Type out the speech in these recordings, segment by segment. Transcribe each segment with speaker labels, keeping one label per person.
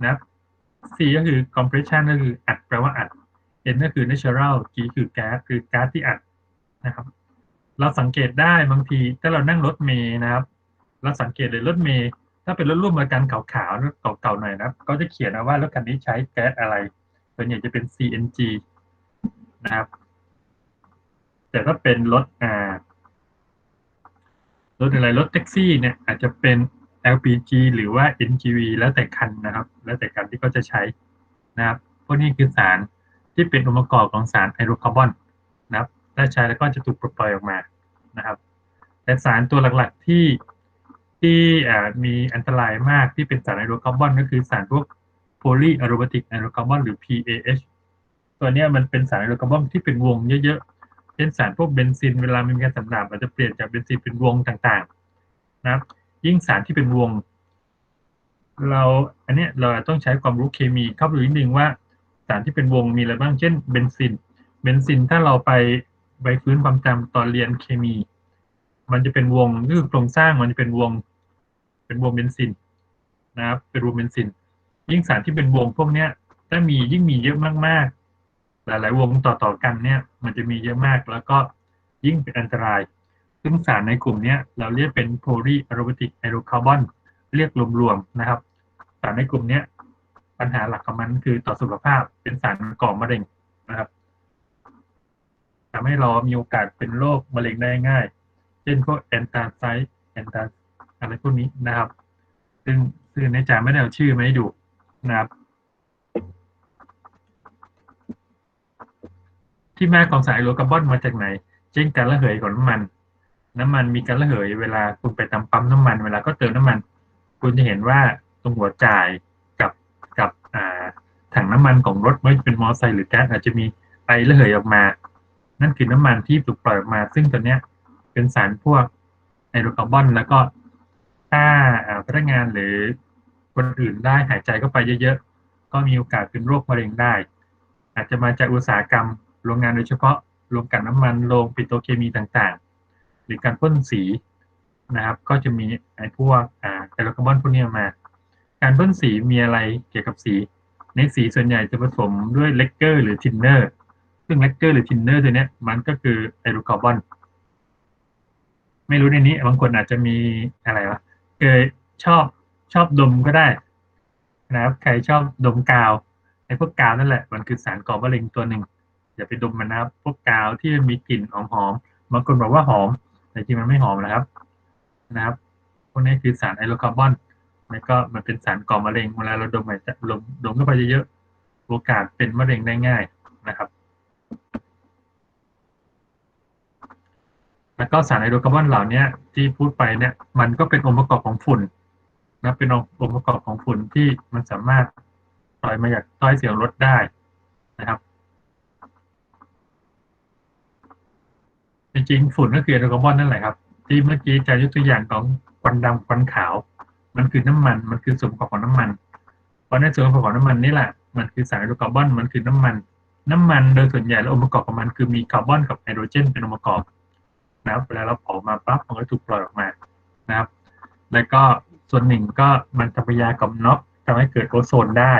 Speaker 1: นะครับ C ก็คือ compression ก็คืออัดแปลว่าอัด N ก็คือ natural G คือแก๊สคือแก๊าซที่อัดนะครับ เราสังเกตได้บางทีถ้าเรานั่งรถเมย์นะครับ เราสังเกตเลยรถเมย์ถ้าเป็นรถร่วมบริการขาวๆรถเก่าๆหน่อยนะครับก็จะเขียนว่ารถคันนี้ใช้แก๊สอะไรส่วนใหญ่จะเป็น CNG นะครับ แต่ถ้าเป็นรถอ่ารถอะไรรถแท็กซี่เนี่ยอาจจะเป็น LPG หรือว่า NGV แล้วแต่คันนะครับ แล้วแต่คันที่เขาจะใช้นะครับ พวกนี้คือสารที่เป็นองค์ประกอบของสารไฮโดรคาร์บอนนะครับ ถ้าใช้แล้วก็จะถูกปลดปล่อยออกมานะครับ แต่สารตัวหลักๆที่ที่มีอันตรายมากที่เป็นสารไฮโดรคาร์บอนก็คือสารพวกโพลีอะโรมาติกไฮโดรคาร์บอนหรือ PAH ตัวนี้มันเป็นสารไฮโดรคาร์บอนที่เป็นวงเยอะๆ เช่นสารพวกเบนซิน เวลามีการสันาบอาจจะเปลี่ยนจากเบนซินเป็นวงต่างๆ นะครับ ยิ่งสารที่เป็นวง เราอันนี้เราต้องใช้ความรู้เคมีเข้าไปดูนิดนึงว่าสารที่เป็นวงมีอะไรบ้างเช่นเบนซินเบนซินถ้าเราไปไปฟื้นความจำตอนเรียนเคมี มันจะเป็นวงคือโครงสร้างมันจะเป็นวง เป็นวงเบนซินนะครับเป็นวงเบนซิน ยิ่งสารที่เป็นวงพวกเนี้ยถ้ามียิ่งมีเยอะมากๆ หลายๆวงต่อๆกันเนี่ย มันจะมีเยอะมากแล้วก็ยิ่งเป็นอันตราย ซึ่งสารในกลุ่มนี้เราเรียกเป็นโพลีอะโรมาติกไฮโดรคาร์บอนเรียกรวมๆนะครับ สารในกลุ่มนี้ปัญหาหลักของมันคือต่อสุขภาพเป็นสารก่อมะเร็งนะครับทำให้เรามีโอกาสเป็นโรคมะเร็งได้ง่าย เช่นพวกแอนตาไซต์แอนตาอะไรพวกนี้นะครับ ซึ่งซึ่งในจาไม่ได้เอาชื่อมาให้ดูนะครับ ที่มาของสารไฮโดรคาร์บอนมาจากไหน เช่นการระเหยของน้ำมัน น้ำมันมีการระเหยเวลาคุณไปตามปั๊มน้ำมัน เวลาก็เติมน้ำมัน คุณจะเห็นว่าตรงหัวจ่ายกับกับอ่าถังน้ำมันของรถไม่ว่าจะเป็นมอเตอร์ไซค์หรือแก๊สอาจจะมีไอระเหยออกมา นั่นคือน้ำมันที่ถูกปล่อยออกมา ซึ่งตัวเนี้ยเป็นสารพวกไฮโดรคาร์บอนแล้วก็ถ้าพนักงานหรือคนอื่นได้หายใจเข้าไปเยอะๆ ก็มีโอกาสเป็นโรคมะเร็งได้ อาจจะมาจากอุตสาหกรรม โรงงานโดยเฉพาะโรงกลั่นน้ำมันโรงปิโตรเคมีต่างๆ รือการพ่นสีนะครับ ก็จะมีไอ้พวกอ่าไฮโดรคาร์บอนพวกนี้มา การพ่นสีมีอะไรเกี่ยวกับสี ในสีส่วนใหญ่จะผสมด้วยเลกเกอร์หรือทินเนอร์ซึ่งเลกเกอร์หรือทินเนอร์ตัวนี้มันก็คือไฮโดรคาร์บอนไม่รู้ในนี้บางคนอาจจะมีอะไรวะเคยชอบชอบดมก็ได้นะครับใครชอบดมกาวไอ้พวกกาวนั่นแหละ มันคือสารก่อมะเร็งตัวหนึ่งอย่าไปดมมันนะครับพวกกาวที่มีกลิ่นหอมๆบางคนบอกว่าหอม แต่จริงมันไม่หอมนะครับ นะครับ พวกนี้คือสารไฮโดรคาร์บอนแล้วก็มันเป็นสารก่อมะเร็งเวลาเราดมไปดมดมเข้าไปเยอะๆโอกาสเป็นมะเร็งได้ง่ายนะครับ แล้วก็สารไฮโดรคาร์บอนเหล่านี้ที่พูดไปเนี่ยมันก็เป็นองค์ประกอบของฝุ่นนะเป็นองค์ประกอบของฝุ่นที่มันสามารถปล่อยมาจากต้อยเสียงรถได้นะครับ ริงๆฝุ่นก็คือไฮโดรคาร์บอนนั่นแหละครับ ที่เมื่อกี้จะยกตัวอย่างของควันดำควันขาว มันคือน้ำมัน มันคือส่วนประกอบของน้ำมันเพราะในส่วนประกอบของน้ำมันนี่แหละ มันคือสารไฮโดรคาร์บอน มันคือน้ำมัน น้ำมันโดยส่วนใหญ่แล้วองค์ประกอบของมันคือมีคาร์บอนกับไฮโดรเจนเป็นองค์ประกอบนะครับเวลาเราเผามาปั๊บมันก็ถูกปล่อยออกมานะครับ แล้วก็ส่วนหนึ่งก็มันทำปยากับน็อกทำให้เกิดโอโซนได้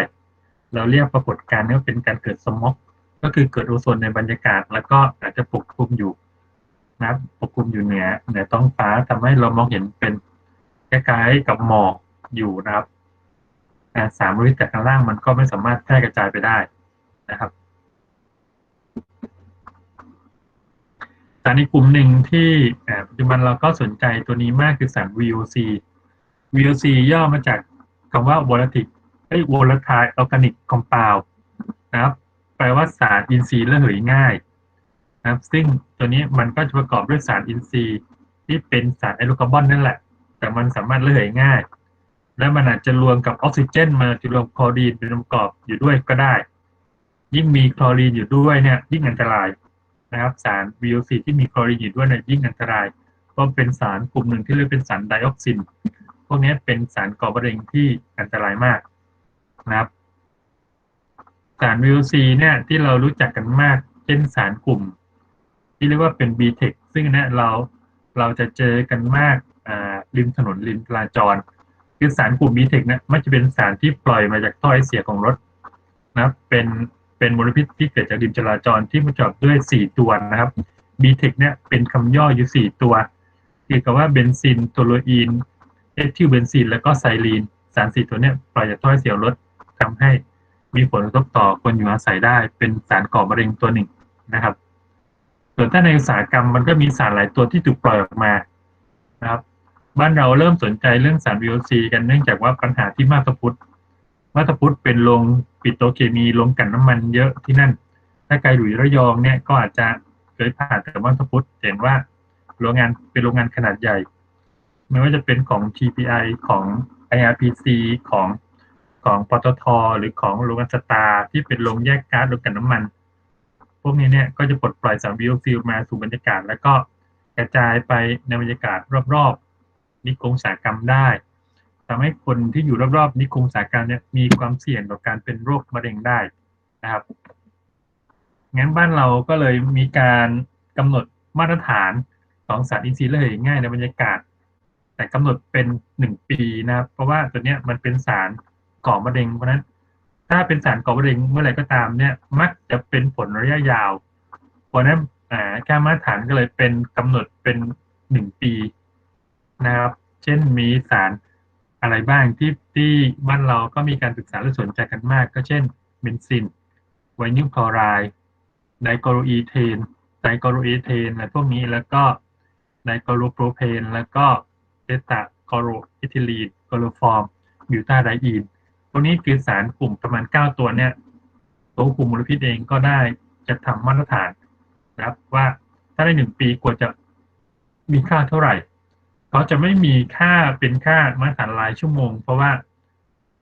Speaker 1: เราเรียกปรากฏการณ์นี้ว่าเป็นการเกิดสมอกก็คือเกิดโอโซนในบรรยากาศ แล้วก็อาจจะปกคลุมอยู่ นะครับปกคลุมอยู่เหนือเหนือท้องฟ้าทำให้เรามองเห็นเป็นคล้ายๆกับหมอกอยู่นะครับสามริจากข้างล่างมันก็ไม่สามารถแพร่กระจายไปได้นะครับสารอีกกลุ่มหนึ่งที่ปัจจุบันเราก็สนใจตัวนี้มากคือสาร VOC VOC ย่อมาจากคำว่า volatile เอ้ย volatile organic compound นะครับ แปลว่าสารอินทรีย์ระเหยง่าย นะครับ ซึ่งตัวนี้มันก็จะประกอบด้วยสารอินทรีย์ ที่เป็นสารไอโดรคาร์บอนนั่นแหละ แต่มันสามารถระเหยง่าย และมันอาจจะรวมกับออกซิเจน มาจะรวมคลอรีนเป็นองค์ประกอบอยู่ด้วยก็ได้ ยิ่งมีคลอรีนอยู่ด้วยเนี่ยยิ่งอันตรายนะครับ สาร VOC ที่มีคลอรีนอยู่ด้วยเนี่ยยิ่งอันตรายเพราะเป็นสารกลุ่มหนึ่งที่เรียกเป็นสารไดออกซิน พวกนี้เป็นสารก่อมะเร็งที่อันตรายมากนะครับสาร VOC เนี่ยที่เรารู้จักกันมาก เช่นสารกลุ่ม ที่เรียกว่าเป็น BTEC ซึ่งเนี่ยเราเราจะเจอกันมากริมถนนริมจราจร คือสารกลุ่มบีเทคเนี่ยมันจะเป็นสารที่ปล่อยมาจากท่อไอเสียของรถนะเป็นเป็นมลพิษที่เกิดจากดินจราจรที่ประกอบด้วย 4 ตัวนะครับบีเทคเนี่ยเป็นคำย่ออยู่ 4 ตัวเกี่ยวกับว่าเบนซินโทโลอีนเอทิลเบนซิน แล้วก็ไซลีน สารสี่ตัวเนี่ยปล่อยจากท่อไอเสียรถทำให้มีผลกระทบต่อคนอยู่อาศัยได้ เป็นสารก่อมะเร็งตัวหนึ่งนะครับ ส่วนถ้าในอุตสาหกรรมมันก็มีสารหลายตัวที่ถูกปล่อยออกมานะครับบ้านเราเริ่มสนใจเรื่องสาร VOC กันเนื่องจากว่าปัญหาที่มาตาพุทธมาตาพุทธเป็นโรงปิโตรเคมีโรงกันน้ำมันเยอะที่นั่น ถ้าไกลหลุยระยองเนี่ยก็อาจจะเคยผ่านแต่มาตาพุทธเห็นว่าโรงงานเป็นโรงงานขนาดใหญ่ ไม่ว่าจะเป็นของ TPI ของ IRPC ของของปตทหรือของโรงงานสตาร์ที่เป็นโรงแยกก๊าซโรงกันน้ำมัน พวกนี้เนี่ยก็จะปลดปล่อยสาร VOC มาสู่บรรยากาศ แล้วก็กระจายไปในบรรยากาศรอบๆนิคมอุตสาหกรรมได้ทำให้คนที่อยู่รอบๆนิคมอุตสาหกรรมเนี่ยมีความเสี่ยงต่อการเป็นโรคมะเร็งได้นะครับ งั้นบ้านเราก็เลยมีการกำหนดมาตรฐานของสารอินทรีย์ระเหยง่ายในบรรยากาศ แต่กำหนดเป็นหนึ่งปีนะครับ เพราะว่าตัวเนี้ยมันเป็นสารก่อมะเร็งเพราะนั้น ถ้าเป็นสารก่อมะเร็งเมื่อไหร่ก็ตามเนี่ย มักจะเป็นผลระยะยาวเพราะนั้นค่ามาตรฐานก็เลยเป็นกำหนดเป็นหนึ่งปีนะครับ เช่นมีสารอะไรบ้างที่ที่บ้านเราก็มีการศึกษาและสนใจกันมาก ก็เช่นเบนซินไวนิลคลอไรด์ไดโคโรอีเทนไดโคโรอีเทนอะไรพวกนี้แล้วก็ไดโคโรโปรเพนแล้วก็เบต้าโคโรอิทิลีนโคโรฟอร์มบิวตาไดอีน พวกนี้คือสารกลุ่มประมาณ 9 ตัวเนี่ยตัวกลุ่มมลพิษเองก็ได้จะทำมาตรฐานนะครับ ว่าถ้าในหนึ่งปีควรจะมีค่าเท่าไหร่เขาจะไม่มีค่าเป็นค่ามาตรฐานรายชั่วโมง เพราะว่า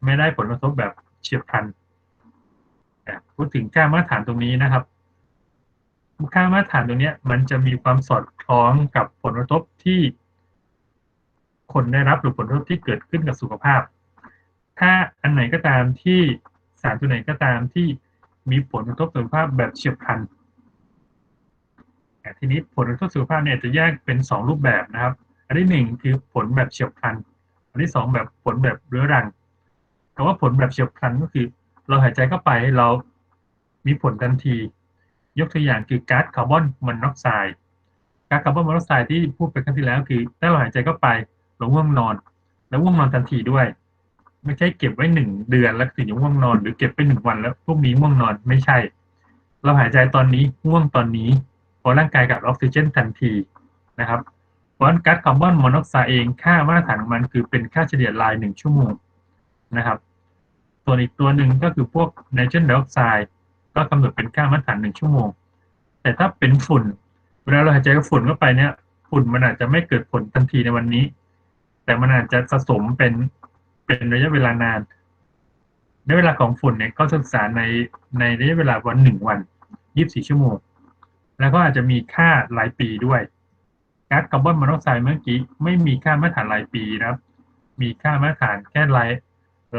Speaker 1: ไม่ได้ผลกระทบแบบเฉียบพลันพูดถึงค่ามาตรฐานตรงนี้นะครับ ค่ามาตรฐานตรงนี้มันจะมีความสอดคล้องกับผลกระทบที่ คนได้รับหรือผลกระทบที่เกิดขึ้นกับสุขภาพ ถ้าอันไหนก็ตามที่สารตัวไหนก็ตามที่มีผลกระทบสุขภาพแบบเฉียบพลันทีนี้ผลกระทบสุขภาพเนี่ยจะแยกเป็นสองรูปแบบนะครับ อันที่หนึ่งคือผลแบบเฉียบพลัน อันที่สองแบบผลแบบเรื้อรังคำว่าผลแบบเฉียบพลันก็คือ เราหายใจเข้าไปเรามีผลทันที ยกตัวอย่างคือก๊าซคาร์บอนมอนอกไซด์ก๊าซคาร์บอนมอนอกไซด์ที่พูดไปครั้งที่แล้วคือถ้าเราหายใจเข้าไปเราง่วงนอน แล้วง่วงนอนทันทีด้วย ไม่ใช่เก็บไว้หนึ่งเดือนแล้วถึงจะง่วงนอน หรือเก็บไปหนึ่งวันแล้วพรุ่งนี้ง่วงนอนไม่ใช่ เราหายใจตอนนี้ง่วงตอนนี้พอร่างกายกับออกซิเจนทันทีนะครับเพราะฉะนั้นก๊าซคาร์บอนมอนอกไซด์เองค่ามาตรฐานของมันคือเป็นค่าเฉลี่ยรายหนึ่งชั่วโมงนะครับส่วนอีกตัวหนึ่งก็คือพวกไนโตรเจนไดออกไซด์ก็กำหนดเป็นค่ามาตรฐานหนึ่งชั่วโมง แต่ถ้าเป็นฝุ่นเวลาเราหายใจกับฝุ่นเข้าไปเนี่ยฝุ่นมันอาจจะไม่เกิดผลทันทีในวันนี้ แต่มันอาจจะสะสมเป็น เป็นระยะเวลานานในเวลาของฝุ่นเนี่ยก็ศึกษาในในระยะเวลาวันหนึ่งวันยี่สิบสี่ชั่วโมง แล้วก็อาจจะมีค่ารายปีด้วยก๊าซคาร์บอนมอนอกไซด์เมื่อกี้ไม่มีค่ามาตรฐานรายปีนะครับ มีค่ามาตรฐานแค่ราย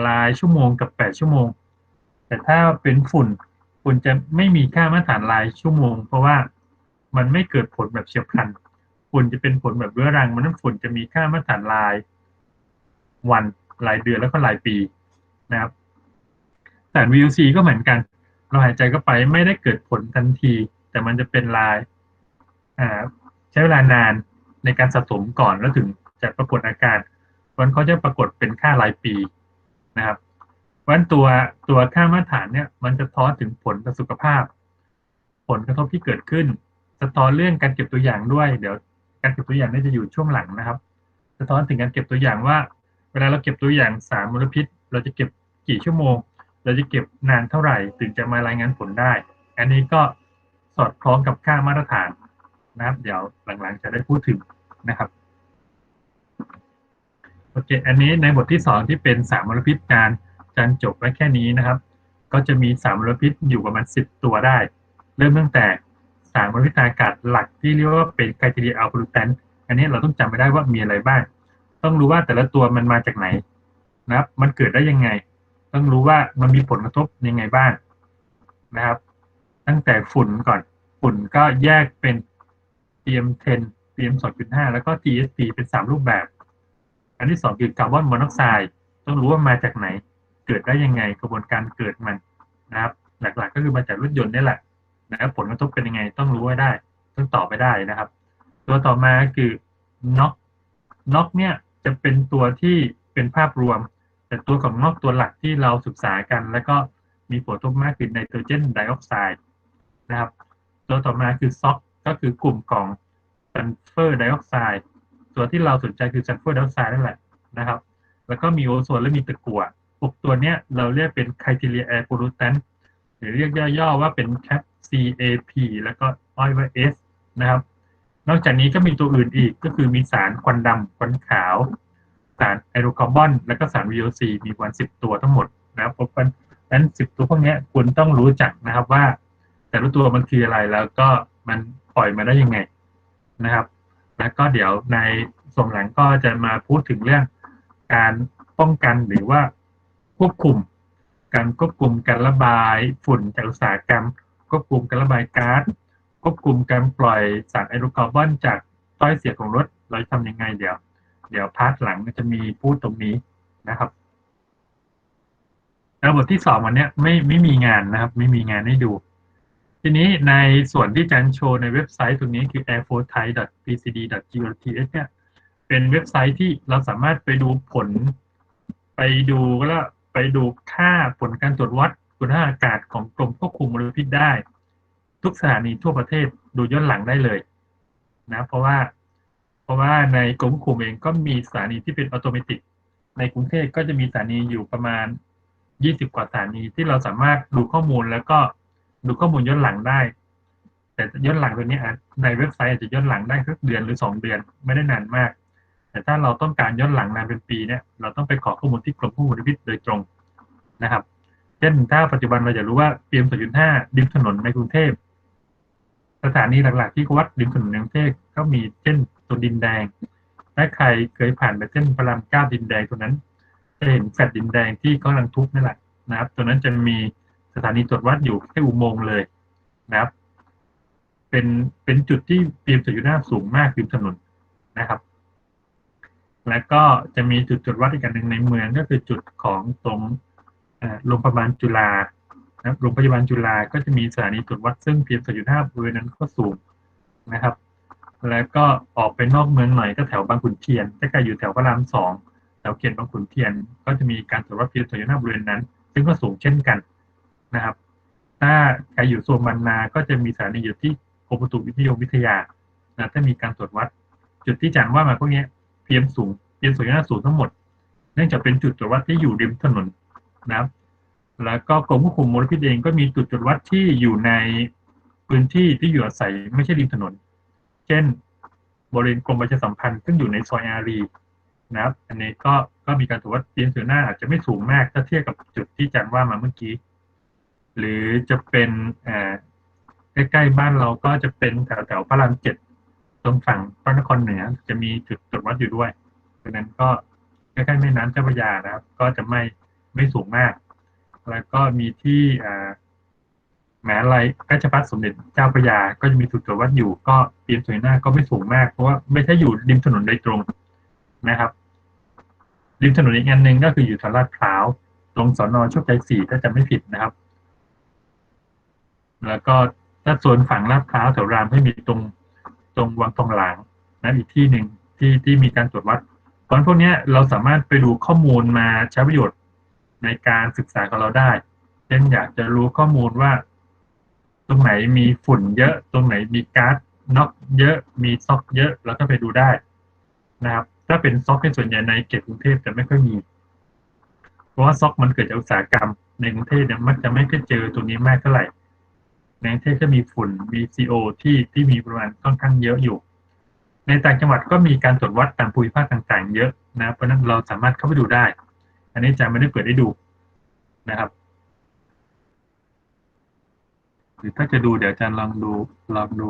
Speaker 1: รายชั่วโมงกับแปดชั่วโมง แต่ถ้าเป็นฝุ่นฝุ่นจะไม่มีค่ามาตรฐานรายชั่วโมง เพราะว่ามันไม่เกิดผลแบบเฉียบพลันฝุ่นจะเป็นผลแบบเรื้อรังมันนั้นฝุ่นจะมีค่ามาตรฐานรายวัน รายเดือนแล้วก็รายปีนะครับแต่ VOC ก็เหมือนกัน เราหายใจเข้าไปไม่ได้เกิดผลทันที แต่มันจะเป็นลายใช้เวลานานในการสะสมก่อนแล้วถึงจะปรากฏอาการเพราะเขาจะปรากฏเป็นค่ารายปีนะครับเพราะตัวตัวค่ามาตรฐานเนี่ย มันจะท้อนถึงผลต่อสุขภาพ ผลกระทบที่เกิดขึ้น สะท้อนเรื่องการเก็บตัวอย่างด้วย เดี๋ยวการเก็บตัวอย่างนี่จะอยู่ช่วงหลังนะครับ สะท้อนถึงการเก็บตัวอย่างว่า เวลาเราเก็บตัวอย่างสารมลพิษ เราจะเก็บกี่ชั่วโมง เราจะเก็บนานเท่าไหร่ ถึงจะมารายงานผลได้ อันนี้ก็สอดคล้องกับค่ามาตรฐานนะครับ เดี๋ยวหลังๆจะได้พูดถึงนะครับโอเค อันนี้ในบทที่สองที่เป็นสารมลพิษการจันจบไว้แค่นี้นะครับ ก็จะมีสารมลพิษอยู่ประมาณสิบตัวได้ เริ่มตั้งแต่สารมลพิษทางอากาศหลักที่เรียกว่าเป็นไคทีเรียอัลโพลูแทนอันนี้เราต้องจำไม่ได้ว่ามีอะไรบ้าง ต้องรู้ว่าแต่ละตัวมันมาจากไหนนะครับ มันเกิดได้ยังไง ต้องรู้ว่ามันมีผลกระทบยังไงบ้างนะครับ ตั้งแต่ฝุ่นก่อน ฝุ่นก็แยกเป็น PM10 PM2.5 แล้วก็ TSP เป็น 3 รูปแบบ อันที่ 2 คือคาร์บอนมอนอกไซด์ต้องรู้ว่ามาจากไหน เกิดได้ยังไงกระบวนการเกิดมันนะครับ หลักๆ ก็คือมาจากรถยนต์นี่แหละนะครับผลกระทบเป็นยังไง ต้องรู้ไว้ได้ ต้องตอบไปได้นะครับ ตัวต่อมาคือน็อกน็อกเนี่ย จะเป็นตัวที่เป็นภาพรวม แต่ตัวของนอกตัวหลักที่เราศึกษากัน แล้วก็มีผลทบมากคือไนโตรเจนไดออกไซด์นะครับ ตัวต่อมาคือซ็อกก็คือกลุ่มของซัลเฟอร์ไดออกไซด์ตัวที่เราสนใจคือซัลเฟอร์ไดออกไซด์นั่นแหละนะครับ แล้วก็มีโอโซนและมีตะกั่วหกตัวเนี้ยเราเรียกเป็นไคทีเรียแอร์โพลูแทนหรือเรียกย่อๆว่าเป็นแคป CAP แล้วก็อ้อยว่า S นะครับ นอกจากนี้ก็มีตัวอื่นอีกก็คือมีสารควันดำควันขาว สารไอโดรคาร์บอน แล้วก็สาร VOC มีประมาสิบตัวทั้งหมดนะครับเพราะฉะนั้นสิบตัวพวกนี้คุณต้องรู้จักนะครับว่า แต่ละตัวมันคืออะไรแล้วก็มันปล่อยมาได้ยังไงนะครับ แล้วก็เดี๋ยวในส่วนหลังก็จะมาพูดถึงเรื่องการป้องกันหรือว่าควบคุม การควบคุมการระบายฝุ่นจากอุตสาหกรรมควบคุมการระบายก๊าซ ควบคุมการปล่อยสารไอโดรคาร์บอนจากต้อยเสียของรถ เราทำยังไงเดี๋ยว เดี๋ยวพาร์ทหลังจะมีพูดตรงนี้นะครับแล้วบทที่สองวันนี้ไม่ไม่มีงานนะครับ ไม่มีงานให้ดู ทีนี้ในส่วนที่จันโชว์ในเว็บไซต์ตรงนี้คือ airforthai.pcd.go.th เนี่ยเป็นเว็บไซต์ที่เราสามารถไปดูผล ไปดูแล้วไปดูค่าผลการตรวจวัดคุณภาพอากาศของกรมควบคุมมลพิษได้ ทุกสถานีทั่วประเทศดูย้อนหลังได้เลยนะเพราะว่าเพราะว่าในกรมควบคุมเองก็มีสถานีที่เป็นอัตโนมัติในกรุงเทพก็จะมีสถานีอยู่ประมาณ 20 กว่าสถานีที่เราสามารถดูข้อมูลแล้วก็ดูข้อมูลย้อนหลังได้ แต่ย้อนหลังตัวนี้ในเว็บไซต์อาจจะย้อนหลังได้สักเดือนหรือ 2 เดือนไม่ได้นานมาก แต่ถ้าเราต้องการย้อนหลังนานเป็นปีเนี่ยเราต้องไปขอข้อมูลที่กรมควบคุมมลพิษโดยตรงนะครับ เช่นถ้าปัจจุบันเราจะรู้ว่าเตรียม2.5 ดิมถนนในกรุงเทพ สถานีหลักๆที่วัดดิมถนนในกรุงเทพก็มีเช่นตัวดินแดงถ้าใครเคยผ่านไปเส้นพระรามเก้าดินแดงตัวนั้น จะเห็นแฟลตดินแดงที่กำลังทุบนั่นแหละนะครับ ตัวนั้นจะมีสถานีตรวจวัดอยู่แค่อุโมงค์เลยนะครับ เป็นเป็นจุดที่เตรียมสุดหน้าสูงมากริมถนนนะครับ แล้วก็จะมีจุดตรวจวัดอีกอันหนึ่งในเมืองก็คือจุดของตรงโรงพยาบาลจุฬา นะโรงพยาบาลจุฬาก็จะมีสถานีตรวจวัดซึ่งเพียง4.5บริเวณนั้นก็สูงนะครับ แล้วก็ออกไปนอกเมืองหน่อยก็แถวบางขุนเทียนใกล้ๆอยู่แถวพระรามสองแถวเขตบางขุนเทียน ก็จะมีการตรวจวัดเพียง4.5บริเวณนั้น ซึ่งก็สูงเช่นกันนะครับ ถ้าใครอยู่โซนมันนา ก็จะมีสถานีอยู่ที่กรมอุตุนิยมวิทยานะถ้ามีการตรวจวัด จุดที่จันว่ามาพวกนี้เพียงสูงเพียง4.5สูงทั้งหมด เนื่องจากเป็นจุดตรวจวัดที่อยู่ริมถนนนะครับ แล้วก็กรมควบคุมมลพิษเองก็มีจุดตรวจวัดที่อยู่ในพื้นที่ที่อยู่อาศัยไม่ใช่ริมถนน เช่น บริเวณกรมประชาสัมพันธ์ซึ่งอยู่ในซอยอารีนะครับ อันนี้ก็ก็มีการตรวจวัดเพียงส่วนหน้าอาจจะไม่สูงมากถ้าเทียบกับจุดที่จันว่ามาเมื่อกี้ หรือจะเป็นใกล้ๆบ้านเราก็จะเป็นแถวแถวพระรามเจ็ดตรงฝั่งพระนครเหนือจะมีจุดตรวจวัดอยู่ด้วยดังนั้นก็ใกล้ๆแม่น้ำเจ้าพระยานะครับ ก็จะไม่ไม่สูงมาก แล้วก็มีที่แหม้ไรราชพัฒสมเด็จเจ้าพระยา ก็จะมีจุดตรวจวัดอยู่ ก็เตรียมสวยหน้าก็ไม่สูงมาก เพราะว่าไม่ใช่อยู่ริมถนนโดยตรงนะครับริมถนนอีกอันหนึ่งก็คืออยู่ทางลาดพร้าว ตรงสอนอโชคชัยสี่ถ้าจำไม่ผิดนะครับ แล้วก็ถ้าโซนฝั่งลาดพร้าวแถวรามให้มีตรงตรงวังทองหลางนั้นอีกที่หนึ่งที่ที่มีการตรวจวัดเพราะพวกนี้เราสามารถไปดูข้อมูลมาใช้ประโยชน์ ในการศึกษาของเราได้ เช่นอยากจะรู้ข้อมูลว่า ตรงไหนมีฝุ่นเยอะ ตรงไหนมีก๊าซน็อกเยอะ มีซอกเยอะ แล้วก็ไปดูได้นะครับ ถ้าเป็นซอกเป็นส่วนใหญ่ในเขตกรุงเทพจะไม่ค่อยมี เพราะว่าซอกมันเกิดจากอุตสาหกรรม ในกรุงเทพเนี่ยมักจะไม่ค่อยเจอตรงนี้มากเท่าไหร่ ในกรุงเทพก็มีฝุ่น มีซีโอที่ที่มีประมาณค่อนข้างเยอะอยู่ ในต่างจังหวัดก็มีการตรวจวัดตามภูมิภาคต่าง ๆ เยอะนะ เพราะนั้นเราสามารถเข้าไปดูได้ อันนี้จะไม่ได้เปิดให้ดูนะครับหรือถ้าจะดูเดี๋ยวจะลองดูลองดู